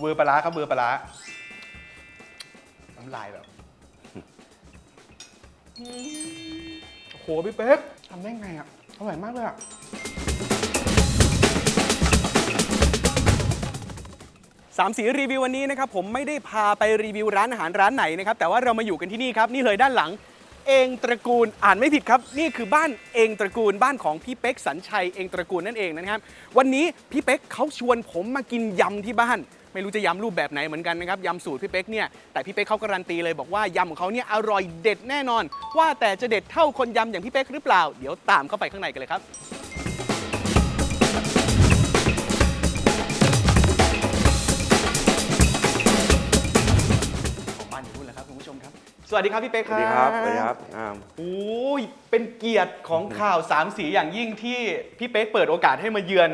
เวอร์ปลาร้าครับเวอร์ปลาร้าน้ำลายแบบโอ้โหพี่เป๊กทำได้ไงอะอร่อยมากเลยอะสามสีรีวิววันนี้นะครับผมไม่ได้พาไปรีวิวร้านอาหารร้านไหนนะครับแต่ว่าเรามาอยู่กันที่นี่ครับนี่เลยด้านหลัง เองตระกูลอ่านไม่ผิดครับ นี่คือบ้านเองตระกูลบ้านของพี่เป๊กสัญชัยเองตระกูลนั่นเองนะครับ วันนี้พี่เป๊กเขาชวนผมมากินยำที่บ้าน ไม่รู้จะยำรูปแบบไหนเหมือนกันนะครับยำสูตรพี่เป๊กเนี่ยแต่พี่เป๊กเขาการันตีเลยบอกว่ายำของเขาเนี่ยอร่อยเด็ดแน่นอน ว่าแต่จะเด็ดเท่าคนยำอย่างพี่เป๊กหรือเปล่า เดี๋ยวตามเข้าไปข้างในกันเลยครับ ของบ้านอยู่นู่นแหละครับคุณผู้ชมครับ สวัสดีครับพี่เป๊กสควัรับ สดีครับ สวัสดีครับอามโอ้ยเป็นเกียรติของข่าวสามสีอย่างยิ่งที่พี่เป๊กเปิดโอกาสให้มาเยือน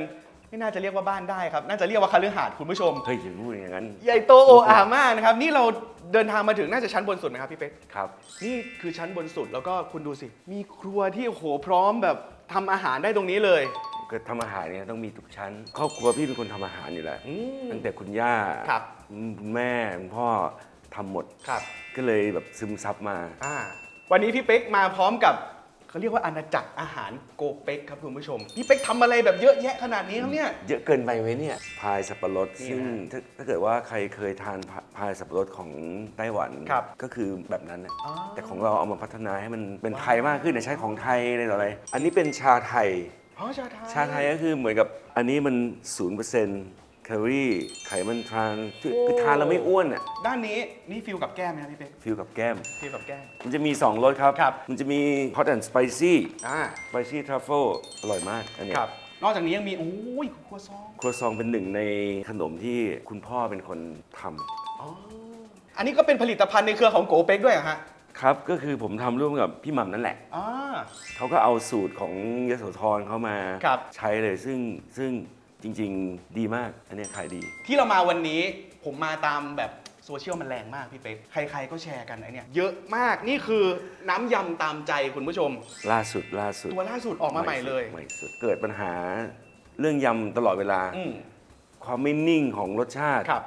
ไม่น่าจะเรียกว่าบ้านได้ครับ น่าจะเรียกว่าคฤหาสน์คุณผู้ชม เฮ้ยอย่าพูดอย่างนั้น ใหญ่โตโออามากนะครับ นี่เราเดินทางมาถึงน่าจะชั้นบนสุดไหมครับพี่เป๊ก ครับ นี่คือชั้นบนสุดแล้วก็คุณดูสิ มีครัวที่โอ้โหพร้อมแบบทำอาหารได้ตรงนี้เลย ก็ทำอาหารเนี่ยต้องมีทุกชั้น ครอบครัวพี่เป็นคนทำอาหารอยู่แล้ว อืม ตั้งแต่คุณย่าครับ คุณแม่คุณพ่อทำหมด ครับ ก็เลยแบบซึมซับมา อ่าวันนี้พี่เป๊กมาพร้อมกับ เขาเรียกว่าอาณาจักรอาหารโกเป๊กครับคุณผู้ชมพี่เป๊กทำอะไรแบบเยอะแยะขนาดนี้ครับเนี่ย เยอะเกินไปไหมเนี่ย พายสับปะรดนี่ซึ่งฮะถ้าถ้าเกิดว่าใครเคยทานพาพายสับปะรดของไต้หวันครับก็คือแบบนั้นนะอ๋อ แต่ของเราเอามาพัฒนาให้มันเป็นไทยมากขึ้นเนี่ยใช้ของไทยอะไรต่ออะไร อันนี้เป็นชาไทย อ๋อชาไทยชาไทยก็คือเหมือนกับอันนี้มันศูนย์เปอร์เซ็นต์ แคลอรี่ไขมันทรานคือคือทานแล้วไม่อ้วนอะด้านนี้นี่ฟิลกับแก้มไหมครับพี่เป๊กฟิลกับแก้ม ฟิลกับแก้ม มันจะมี 2รสครับ ครับ มันจะมี hot and spicy อ่า spicy truffle อร่อยมาก อันเนี้ยครับ นอกจากนี้ยังมีโอ้ยครัวซองครัวซองเป็นหนึ่งในขนมที่คุณพ่อเป็นคนทำอ๋ออันนี้ก็เป็นผลิตภัณฑ์ในเครือของโกเป๊กด้วยเหรอฮะครับ ก็คือผมทำร่วมกับพี่หม่ำนั่นแหละ อ่า เขาก็เอาสูตรของยโสธรเขามาครับ ใช้เลยซึ่งซึ่ง จริง ๆ ดีมาก อันเนี้ยขายดี ที่เรามาวันนี้ผมมาตามแบบโซเชียลมันแรงมากพี่เป๊กใครๆก็แชร์กันไอเนี่ยเยอะมากนี่คือน้ำยำตามใจคุณผู้ชม ล่าสุดล่าสุดตัวล่าสุดออกมาใหม่เลย ใหม่สุดเกิดปัญหาเรื่องยำตลอดเวลา อืมความไม่นิ่งของรสชาติ ครับ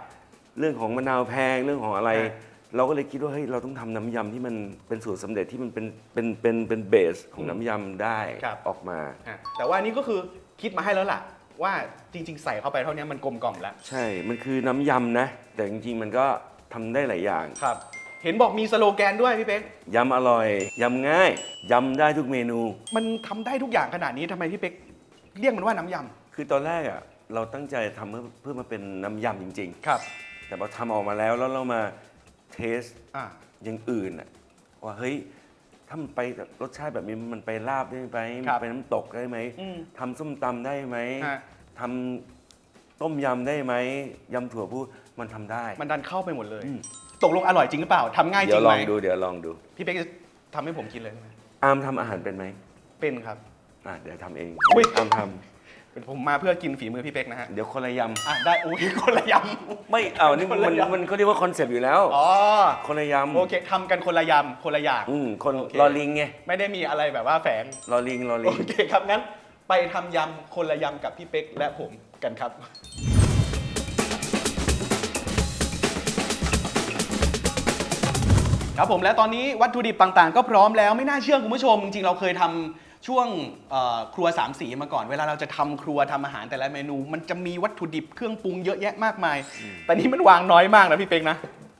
เรื่องของมะนาวแพงเรื่องของอะไรอ่าเราก็เลยคิดว่าเฮ้ยเราต้องทำน้ำยำที่มันเป็นสูตรสำเร็จที่มันเป็นเป็นเป็นเป็นเบสของน้ำยำได้ครับ ออกมาอะแต่ว่าอันนี้ก็คือคิดมาให้แล้วล่ะ ว่าจริง ๆ ใส่เข้าไปเท่านี้มันกลมกล่อมแล้วใช่ มันคือน้ำยำนะ แต่จริงๆ มันก็ทำได้หลายอย่าง ครับ เห็นบอกมีสโลแกนด้วยพี่เป๊กยำอร่อย ยำง่าย ยำได้ทุกเมนู มันทำได้ทุกอย่างขนาดนี้ทำไมพี่เป๊กเรียกมันว่าน้ำยคือตอนแรกอะเราตั้งใจทำเพื่อเพื่อมาเป็นน้ำยำจริงำครับๆ แต่พอทำออกมาแล้วแล้วเรามาเทส อ่า อย่างอื่นอะว่าเฮ้ย ถ้ามันไปแบบรสชาติแบบนี้มันไปลาบได้ไหมครับไปน้ำตกได้ไหมอืมทำส้มตำได้ไหมฮะ ทำต้มยำได้ไหมยำถั่วพูมันทำได้ มันดันเข้าไปหมดเลย อืม ตกลงอร่อยจริงหรือเปล่าทำง่ายจเดี๋ริยวงลไหมองดูเดี๋ยวลองดู พี่เป๊กจะทำให้ผมกินเลยใช่ไหมอามทำอาหารเป็นไหมเป็นครับ อะเดี๋ยวทำเองอุ๊ย อามท เป็นผมมาเพื่อกินฝีมือพี่เป๊กนะฮะำเดี๋ยวคนละยอะได้อุ้ยคนละยำไม่เอานี่คนมัละนยำ มันเขาเรียกว่าคอนเซปต์อยู่แล้วำอ๋อคนละยำโอเคทำกันคนละยำคนละอย่างอืมคนโอเค รอลิงไงไม่ได้มีอะไรแบบว่าแฝง รอลิงรอลิโอง เคครับงั้นไปทำยำคนละยำกับพี่เป๊กและผมกันครับ ครับผมและตอนนี้วัตถุดิบต่างๆ ก็พร้อมแล้วไม่น่าเชื่อคุณผู้ชม จริงๆเราเคยทำ ช่วงเอ่อครัวสามสีมาก่อนเวลาเราจะทำครัวทำอาหารแต่ละเมนู มันจะมีวัตถุดิบเครื่องปรุงเยอะแยะมากมาย แต่นี่มันวางน้อยมากนะพี่เป๊กนะ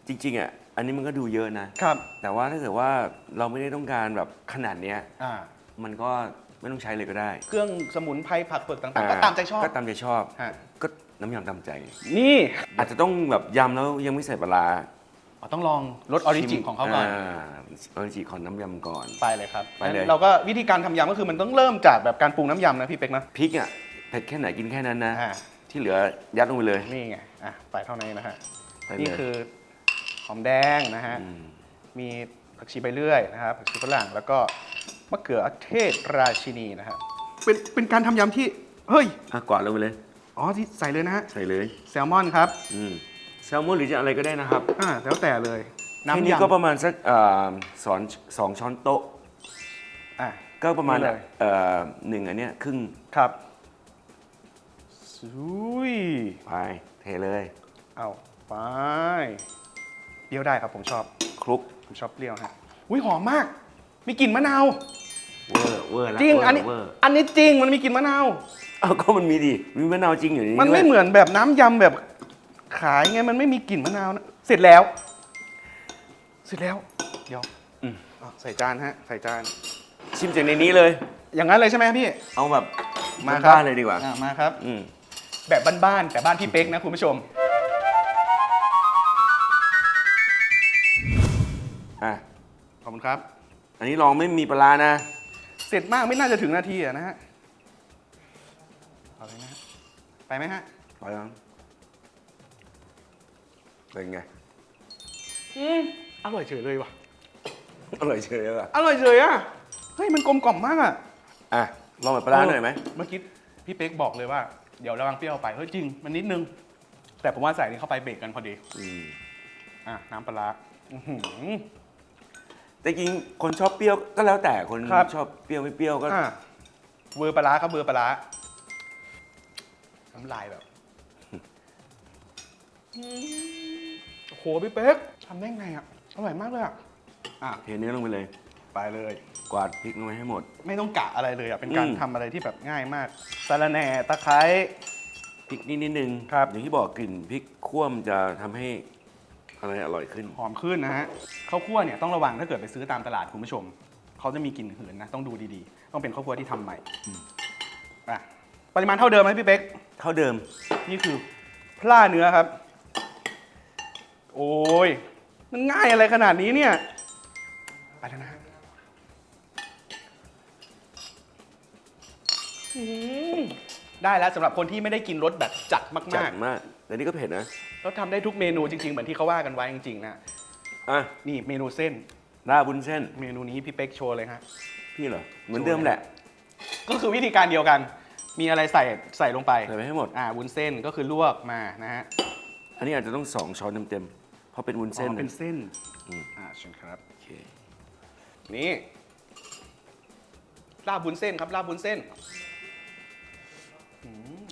จริงๆอะอันนี้มันก็ดูเยอะนะ ครับแต่ว่าถ้าเกิดว่าเราไม่ได้ต้องการแบบขนาดเนี้ยอ่ามันก็ไม่ต้องใช้เลยก็ได้เครื่องสมุนไพรผักเปลือกต่างๆก็ตามใจชอบ ก็ตามใจชอบฮะ ก็น้ำยำตามใจ นี่อาจจะต้องแบบยำแล้วยังไม่ใส่ปลาร้า อ๋อต้องลองรสออริจิของเขาก่อนอออริจิของน้ำยำก่อน ไปเลยครับไปเลย งั้นเราก็วิธีการทำยำก็คือมันต้องเริ่มจากแบบการปรุงน้ำยำนะพี่เป็กนะพริกอะเผ็ดแค่ไหนกินแค่นั้นนะ อ่าที่เหลือยัดลงไปเลยนี่ไงอะไปเท่านี้นะฮะไปเลยนี่คือหอมแดงนะฮะ มมีผักชีใบเลื่อยนะครับผักชีฝรั่งแล้วก็มะเขือเทศราชินีนะฮะเป็นเป็นการทำยำที่ เฮ้ยอะกวาดลงไปเลย อ๋อที่ใส่เลยนะฮะใส่เลย แซลมอนครับ อืม แซลมอนหรือจะอะไรก็ได้นะครับอ่าแล้วแต่เลยแค่น้ำนี้ยำก็ประมาณสักเอ่อสอนสองช้อนโต๊ะ อะก็ประมาณนี่เลย เอ่อหนึ่งอันเนี้ยครึ่งครับสุยไปเทเลย เอาไปเปรี้ยวได้ครับผมชอบ คลุกผมชอบเปรี้ยวฮะอุ้ยหอมมาก มีกลิ่นมะนาว เวอร์เวอร์ละจริง เวออันนี้ เวอร์อันนี้จริง มันมีกลิ่นมะนาว เอาก็มันมีดิมีมะนาวจริงอยู่ในนี้มันไม่ด้วยเหมือนแบบน้ำยำแบบ ขายไงมันไม่มีกลิ่นมะนาวนะเสร็จแล้ว เสร็จแล้วเดี๋ยวอืมอะใส่จานฮะ ใส่จาน ชิมจากในนี้เลย อย่างนั้นเลยใช่ไหมพี่ เอาแบบมาครับบ้านๆเลยดีกว่า อะมาครับ อืมแบบบ้านๆแต่บ้านพี่เป๊กนะคุณผู้ชม อะขอบคุณครับ อันนี้ลองไม่มีปลาร้านะ เสร็จมากไม่น่าจะถึงนาทีอะนะฮะเอาเลยนะฮะไปไหมฮะไปแล้ว เป็นไง อืมอร่อยเฉยเลยว่ะ อร่อยเฉยเลยว่ะอร่อยเฉยอะ เฮ้ย มันกลมกล่อมมากอะอะ ลองแบบปลาร้าหน่อยไหม เมื่อกี้พี่เป๊กบอกเลยว่า เดี๋ยวระวังเปรี้ยวไป เฮ้ยจริง มันนิดนึง แต่ผมว่าใส่นี่เข้าไปเบรกกันพอดี อืม อะ น้ำปลาร้าอื้อหือ แต่จริงคนชอบเปรี้ยวก็แล้วแต่คนครับ ชอบเปรี้ยวไม่เปรี้ยวก็ อะเวอร์ปลาร้าครับเวอร์ปลาร้าน้ำลายแบบอืม โอ้โหพี่เป๊กทำได้ไงอะ อร่อยมากเลยอะ อะ เทเนื้อลงไปเลย ไปเลย กวาดพริกลงไปให้หมด ไม่ต้องกะอะไรเลยอะ เป็นการอืม ทำอะไรที่แบบง่ายมากสะระแหน่ตะไคร้ พริกนิดนิดนึงครับ อย่างที่บอกกลิ่นพริกคั่วมนจะทำให้อะไรอร่อยขึ้น หอมขึ้นนะฮะข้าวคั่วเนี่ยต้องระวังถ้าเกิดไปซื้อตามตลาดคุณผู้ชม เขาจะมีกลิ่นหืนนะ ต้องดูดีๆ ต้องเป็นข้าวคั่วที่ทำใหม่อะปริมาณเท่าเดิมไหมพี่เป๊ก เท่าเดิม นี่คือพล่าเนื้อครับ โอ้ย มันง่ายอะไรขนาดนี้เนี่ย ไปแล้วนะฮะอืมได้แล้วสำหรับคนที่ไม่ได้กินรสแบบจัดจัมาดกมากแต่นี่ก็เผ็ดนะ ๆแล้วทำได้ทุกเมนูจริงๆ เหมือนที่เขาว่ากันไว้จริงๆนะ อะนี่เมนูเส้น ลาบุญเส้น เมนูนี้พี่เป๊กโชว์เลยฮะ พี่เหรอ เหมือนเดิมแหละ ก็คือวิธีการเดียวกัน มีอะไรใส่ใส่ลงไปใส่ไปให้หมด อ่าวุ้นเส้นก็คือลวกมานะฮะ อันนี้อาจจะต้องสองช้อนเต็มๆ เพราะเป็นวุ้นเส้นอ๋อเป็นเส้นอืมอ่าเชิญครับ โอเคนี่ลาบวุ้นเส้นครับลาบวุ้นเส้นอืม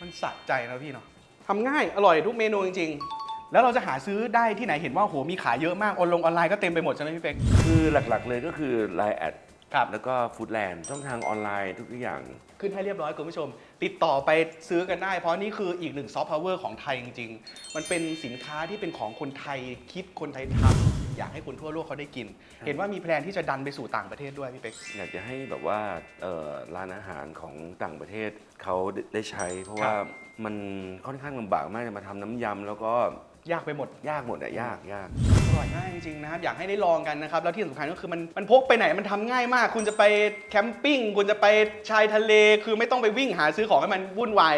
มันสะใจนะพี่เนาะทำง่ายอร่อยทุกเมนูจริง ๆ แล้วเราจะหาซื้อได้ที่ไหนเห็นว่าโหมีขายเยอะมากออนลงออนไลน์ก็เต็มไปหมดใช่ไหมพี่เป๊กคือหลักๆเลยก็คือ Line แอด ครับแล้วก็ฟู้ดแลนด์ช่องทางออนไลน์ทุกอย่าง ขึ้นให้เรียบร้อยคุณผู้ชม ติดต่อไปซื้อกันได้ เพราะนี่คืออีกหนึ่งซอฟต์พาวเวอร์ของไทยจริง ๆ มันเป็นสินค้าที่เป็นของคนไทยคิดคนไทยทำอยากให้คนทั่วโลกเขาได้กิน เห็นว่ามีแพลนที่จะดันไปสู่ต่างประเทศด้วยพี่เป๊ก อยากจะให้แบบว่าเอ่อร้านอาหารของต่างประเทศเขาได้ได้ใช้ เพราะครับว่ามันค่อนข้างลำบากมากจะมาทำน้ำยำแล้วก็ ยากไปหมด ยากหมดอะยากยากอร่อยมากจริงๆนะครับ อยากให้ได้ลองกันนะครับ แล้วที่สำคัญก็คือมันมันพกไปไหนมันทำง่ายมาก คุณจะไปแคมปิ้ง คุณจะไปชายทะเล คือไม่ต้องไปวิ่งหาซื้อของให้มันวุ่นวาย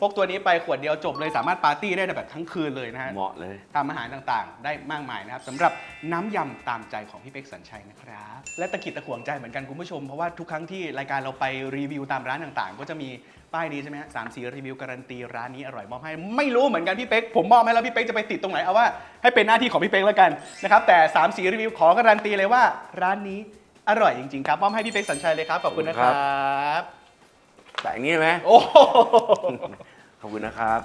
พกตัวนี้ไปขวดเดียวจบเลยสามารถปาร์ตี้ได้แบบทั้งคืนเลยนะฮะ เหมาะเลย ทำอาหารต่างๆ ได้มากมายนะครับสำหรับน้ำยำตามใจของพี่เป๊กสัญชัยนะครับ และตะกิดตะขวงใจเหมือนกันคุณผู้ชม เพราะว่าทุกครั้งที่รายการเราไปรีวิวตามร้านต่างๆ ก็จะมี ป้ายนี้ใช่ไหมฮะสามสีรีวิวการันตีร้านนี้อร่อยมอบให้ ไม่รู้เหมือนกันพี่เป๊ก ผมมอบให้แล้วพี่เป๊กจะไปติดตรงไหนเอาว่าให้เป็นหน้าที่ของพี่เป๊กแล้วกันนะครับ แต่สามสีรีวิวขอการันตีเลยว่า ร้านนี้อร่อยจริงๆครับมอบให้พี่เป๊กสัญชัยเลยครับขอบคุณนะคขอบรัคุณครับบแต่อย่างนี้ไหมโอ้โหขอบคุณนะครับ